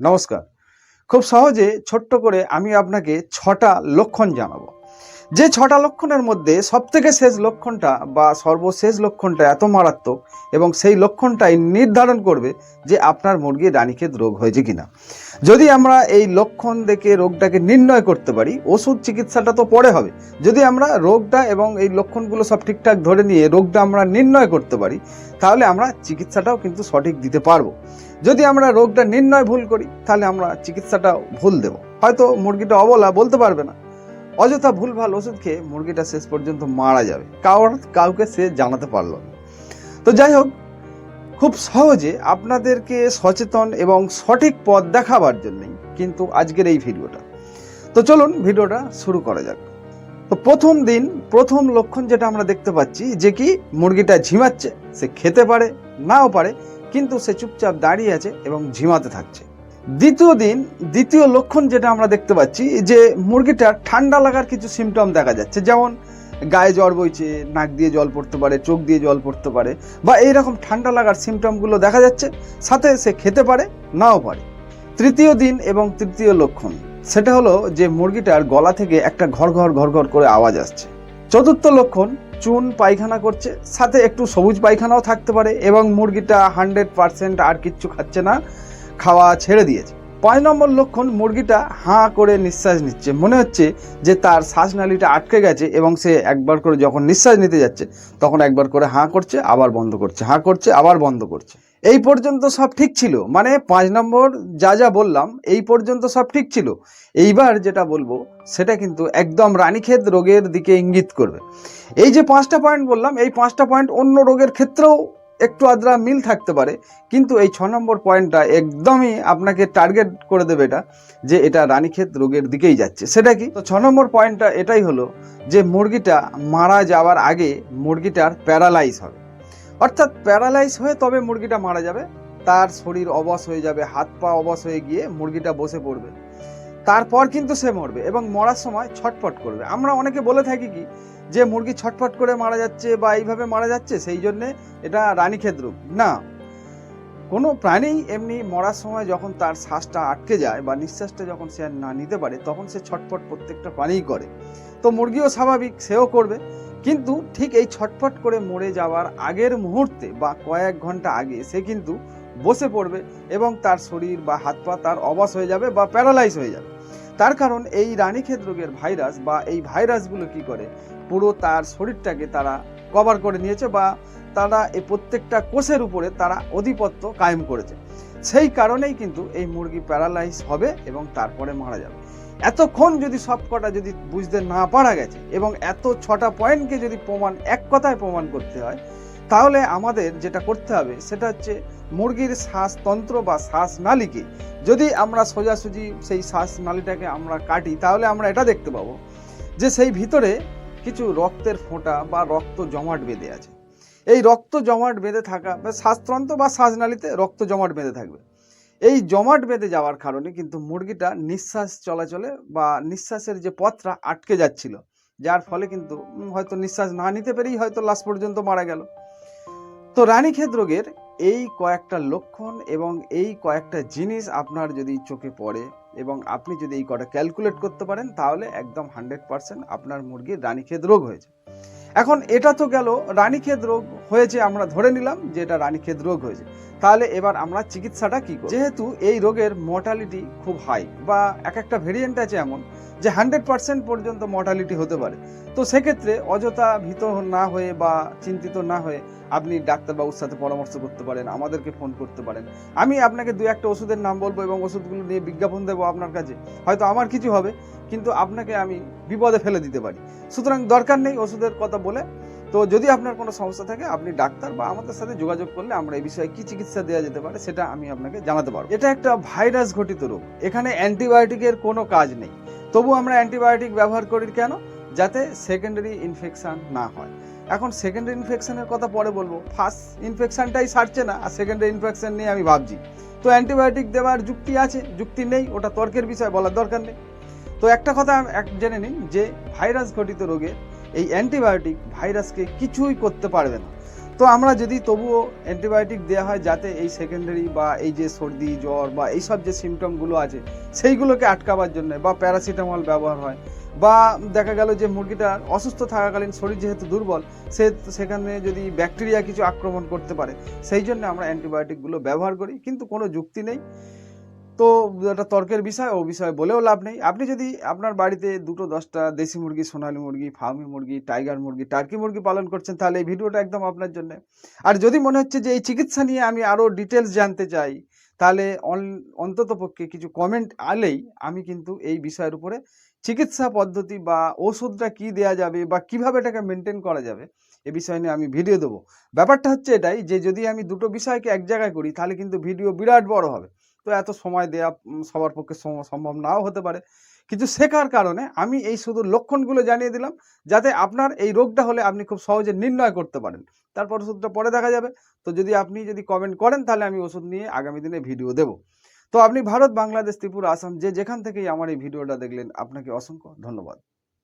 নমস্কার। খুব সহজে ছোট্ট করে আমি আপনাকে ছটা লক্ষণ জানাব। যে ছটা লক্ষণের মধ্যে সবথেকে শেষ লক্ষণটা বা সর্বশেষ লক্ষণটা এত মারাত্মক এবং সেই লক্ষণটাই নির্ধারণ করবে যে আপনার মুরগির রানীক্ষেত রোগ হয়েছে কিনা। যদি আমরা এই লক্ষণ দেখে রোগটাকে নির্ণয় করতে পারি, ওষুধ চিকিৎসাটা তো পরে হবে। যদি আমরা রোগটা এবং এই লক্ষণগুলো সব ঠিকঠাক ধরে নিয়ে রোগটা আমরা নির্ণয় করতে পারি, তাহলে আমরা চিকিৎসাটাও কিন্তু সঠিক দিতে পারব। যদি আমরা রোগটা নির্ণয় ভুল করি, তাহলে আমরা চিকিৎসাটা ভুল দেব। হয়তো মুরগিটা অবলা বলতে পারবে না। অযথা ভুলভাল ওষুধ খেয়ে মুরগিটা শেষ পর্যন্ত মারা যাবে। কারোর কাউকে সে জানাতে পারল তো যাই হোক, খুব সহজে আপনাদেরকে সচেতন এবং সঠিক পথ দেখাবার জন্যই কিন্তু আজকের এই ভিডিওটা। তো চলুন ভিডিওটা শুরু করা যাক। তো প্রথম দিন, প্রথম লক্ষণ যেটা আমরা দেখতে পাচ্ছি, যে কি মুরগিটা ঝিমাচ্ছে, সে খেতে পারে, নাও পারে, কিন্তু সে চুপচাপ দাঁড়িয়ে আছে এবং ঝিমাতে থাকছে। দ্বিতীয় দিন, দ্বিতীয় লক্ষণ যেটা আমরা দেখতে পাচ্ছি যে মুরগিটার ঠান্ডা লাগার কিছু সিমটম দেখা যাচ্ছে। যেমন গায়ে জ্বর বইছে, নাক দিয়ে জল পড়তে পারে, চোখ দিয়ে জল পড়তে পারে, বা এইরকম ঠান্ডা লাগার সিমটমগুলো দেখা যাচ্ছে। সাথে সে খেতে পারে, নাও পারে। তৃতীয় দিন এবং তৃতীয় লক্ষণ, সেটা হলো যে মুরগিটার গলা থেকে একটা ঘর ঘর ঘর ঘর করে আওয়াজ আসছে। চতুর্থ লক্ষণ, চুন পায়খানা করছে, সাথে একটু সবুজ পায়খানাও থাকতে পারে, এবং মুরগিটা হান্ড্রেড পার্সেন্ট আর কিচ্ছু খাচ্ছে না। খাওয়া ছেড়ে দিয়েছে। পাঁচ নম্বর লক্ষণ, মুরগিটা হাঁ করে নিঃশ্বাস নিচ্ছে। মনে হচ্ছে যে তার শ্বাসনালীটা আটকে গেছে এবং সে একবার করে যখন নিঃশ্বাস নিতে যাচ্ছে, তখন একবার করে হাঁ করছে, আবার বন্ধ করছে। হাঁ করছে, আবার বন্ধ করছে। এই পর্যন্ত সব ঠিক ছিল। মানে পাঁচ নম্বর যা যা বললাম, এই পর্যন্ত সব ঠিক ছিল। এইবার যেটা বলব, সেটা কিন্তু একদম রানীক্ষেত রোগের দিকে ইঙ্গিত করবে। এই যে পাঁচটা পয়েন্ট বললাম, এই পাঁচটা পয়েন্ট অন্য রোগের ক্ষেত্রেও একটু আদ্রা মিল থাকতে পারে, কিন্তু এই ছ নম্বর পয়েন্টটা একদমই আপনাকে টার্গেট করে দেবে এটা, যে এটা রানীক্ষেত রোগের দিকেই যাচ্ছে। সেটা কি? তো ছ নম্বর পয়েন্টটা এটাই হলো যে মুরগিটা মারা যাওয়ার আগে মুরগিটার প্যারালাইজ হবে। অর্থাৎ প্যারালাইজ হয়ে তবে মুরগিটা মারা যাবে, তার শরীর অবশ হয়ে যাবে, হাত পা অবশ হয়ে গিয়ে মুরগিটা বসে পড়বে। তারপর কিন্তু সে মরবে এবং মরার সময় ছটফট করবে। আমরা অনেকে বলে থাকি কি, যে মুরগি ছটফট করে মারা যাচ্ছে বা এইভাবে মারা যাচ্ছে, সেই জন্যে এটা রানীক্ষেত রোগ না। কোনো প্রাণী এমনি মরার সময় যখন তার শ্বাসটা আটকে যায় বা নিঃশ্বাসটা যখন সে আর না নিতে পারে, তখন সে ছটফট প্রত্যেকটা প্রাণীই করে। তো মুরগিও স্বাভাবিক, সেও করবে। কিন্তু ঠিক এই ছটফট করে মরে যাওয়ার আগের মুহূর্তে বা কয়েক ঘণ্টা আগে সে কিন্তু বসে পড়বে এবং তার শরীর বা হাত পা তার অবশ হয়ে যাবে বা প্যারালাইজ হয়ে যাবে। তার কারণ এই রানীক্ষেত রোগের ভাইরাস বা এই ভাইরাসগুলো কি করে? পুরো তার শরীরটাকে তারা কভার করে নিয়েছে বা তারা এই প্রত্যেকটা কোষের উপরে তারা আধিপত্য কায়েম করেছে। সেই কারণেই কিন্তু এই মুরগি প্যারালাইজ হবে এবং তারপরে মারা যাবে। এতক্ষণ যদি সব কটা যদি বুঝতে না পারা গেছে এবং এত ছটা পয়েন্টকে যদি প্রমাণ এক কথায় প্রমাণ করতে হয় তাহলে আমাদের যেটা করতে হবে, সেটা হচ্ছে মুরগির শ্বাসতন্ত্র বা শ্বাসনালীকে, যদি আমরা সোজাসুজি সেই শ্বাসনালীটাকে আমরা কাটি, তাহলে আমরা এটা দেখতে পাবো যে সেই ভিতরে কিছু রক্তের ফোঁটা বা রক্ত জমাট বেঁধে আছে। এই রক্ত জমাট বেঁধে থাকা, বা শ্বাসতন্ত্র বা শ্বাসনালীতে রক্ত জমাট বেঁধে থাকবে। এই জমাট বেঁধে যাওয়ার কারণে কিন্তু মুরগিটা নিঃশ্বাস চলাচলে বা নিঃশ্বাসের যে পথটা আটকে যাচ্ছিল, যার ফলে কিন্তু হয়তো নিঃশ্বাস না নিতে পেরেই হয়তো লাস্ট পর্যন্ত মারা গেল। তো রানীক্ষেত রোগের এই কয়েকটা লক্ষণ এবং এই কয়েকটা জিনিস আপনার যদি চোখে পড়ে এবং আপনি যদি এই কটা ক্যালকুলেট করতে পারেন, তাহলে একদম হান্ড্রেড পার্সেন্ট আপনার মুরগির রানীক্ষেত রোগ হয়েছে। এখন এটা তো গেল, রানীক্ষেত রোগ হয়েছে আমরা ধরে নিলাম যে এটা রানীক্ষেত রোগ হয়েছে। তাহলে এবার আমরা চিকিৎসাটা কি করব? যেহেতু এই রোগের মর্টালিটি খুব হাই বা এক একটা ভেরিয়েন্ট আছে এমন যে হান্ড্রেড পার্সেন্ট পর্যন্ত মর্টালিটি হতে পারে। তো সেক্ষেত্রে অযথা ভীত না হয়ে বা চিন্তিত না হয়ে আপনি ডাক্তারবাবুর সাথে পরামর্শ করতে পারেন, আমাদেরকে ফোন করতে পারেন। আমি আপনাকে দু একটা ওষুধের নাম বলব এবং ওষুধগুলো নিয়ে বিজ্ঞাপন দেবো আপনার কাছে। হয়তো আমার কিছু হবে, কিন্তু আপনাকে আমি বিপদে ফেলে দিতে পারি। সুতরাং দরকার নেই ওষুধের কথা বলে। তো যদি আপনার কোনো সমস্যা থাকে, আপনি ডাক্তার বা আমাদের সাথে যোগাযোগ করলে আমরা এই বিষয়ে কি চিকিৎসা দেওয়া যেতে পারে সেটা আমি আপনাকে জানাতে পারব। এটা একটা ভাইরাস ঘটিত রোগ। এখানে অ্যান্টিবায়োটিকের কোনো কাজ নেই। তবু আমরা অ্যান্টিবায়োটিক ব্যবহার করি কেন? যাতে সেকেন্ডারি ইনফেকশান না হয়। এখন সেকেন্ডারি ইনফেকশনের কথা পরে বলব। ফার্স্ট ইনফেকশনটাই সারছে না, আর সেকেন্ডারি ইনফেকশন নিয়ে আমি ভাবছি। তো অ্যান্টিবায়োটিক দেওয়ার যুক্তি আছে, যুক্তি নেই, ওটা তর্কের বিষয়, বলার দরকার নেই। তো একটা কথা এক- জেনে নিন যে ভাইরাস ঘটিত রোগে এই অ্যান্টিবায়োটিক ভাইরাসকে কিছুই করতে পারবে না। তো আমরা যদি তবুও অ্যান্টিবায়োটিক দেওয়া হয়, যাতে এই সেকেন্ডারি বা এই যে সর্দি, জ্বর বা এইসব যে সিমটমগুলো আছে, সেইগুলোকে আটকাবার জন্য বা প্যারাসিটামল ব্যবহার হয় বা দেখা গেল যে মুরগিটা অসুস্থ থাকাকালীন শরীর যেহেতু দুর্বল, সে সেখানে যদি ব্যাকটেরিয়া কিছু আক্রমণ করতে পারে, সেই জন্য আমরা অ্যান্টিবায়োটিকগুলো ব্যবহার করি, কিন্তু কোনো যুক্তি নেই। তো এটা তর্কের বিষয়, ও বিষয়ে বলেও লাভ নেই। আপনি যদি আপনার বাড়িতে দুটো, দশটা দেশি মুরগি, সোনালী মুরগি, ফার্মি মুরগি, টাইগার মুরগি, টার্কি মুরগি পালন করছেন, তাহলে এই ভিডিওটা একদম আপনার জন্য। আর যদি মনে হচ্ছে যে এই চিকিৎসা নিয়ে আমি আরও ডিটেলস জানতে চাই তাহলে অন্তত পক্ষে কিছু কমেন্ট আলেই আমি কিন্তু এই বিষয়ের উপরে চিকিৎসা পদ্ধতি বা ওষুধটা কি দেয়া যাবে বা কীভাবে এটাকে মেনটেন করা যাবে, এ বিষয় নিয়ে আমি ভিডিও দেবো। ব্যাপারটা হচ্ছে এটাই যে যদি আমি দুটো বিষয়কে এক জায়গায় করি, তাহলে কিন্তু ভিডিও বিরাট বড় হবে। তো এত সময় দেয়া সবার পক্ষে সম্ভব নাও হতে পারে। কিন্তু শেখার কারণে আমি এই শুধু লক্ষণগুলো জানিয়ে দিলাম যাতে আপনার এই রোগটা হলে আপনি খুব সহজে নির্ণয় করতে পারেন। তারপর ওষুধটা পরে দেখা যাবে। তো যদি আপনি যদি কমেন্ট করেন তাহলে আমি ওষুধ নিয়ে আগামী দিনে ভিডিও দেব। তো আপনি ভারত, বাংলাদেশ, ত্রিপুরা, আসাম যে যেখান থেকেই আমার এই ভিডিওটা দেখলেন, আপনাকে অসংখ্য ধন্যবাদ।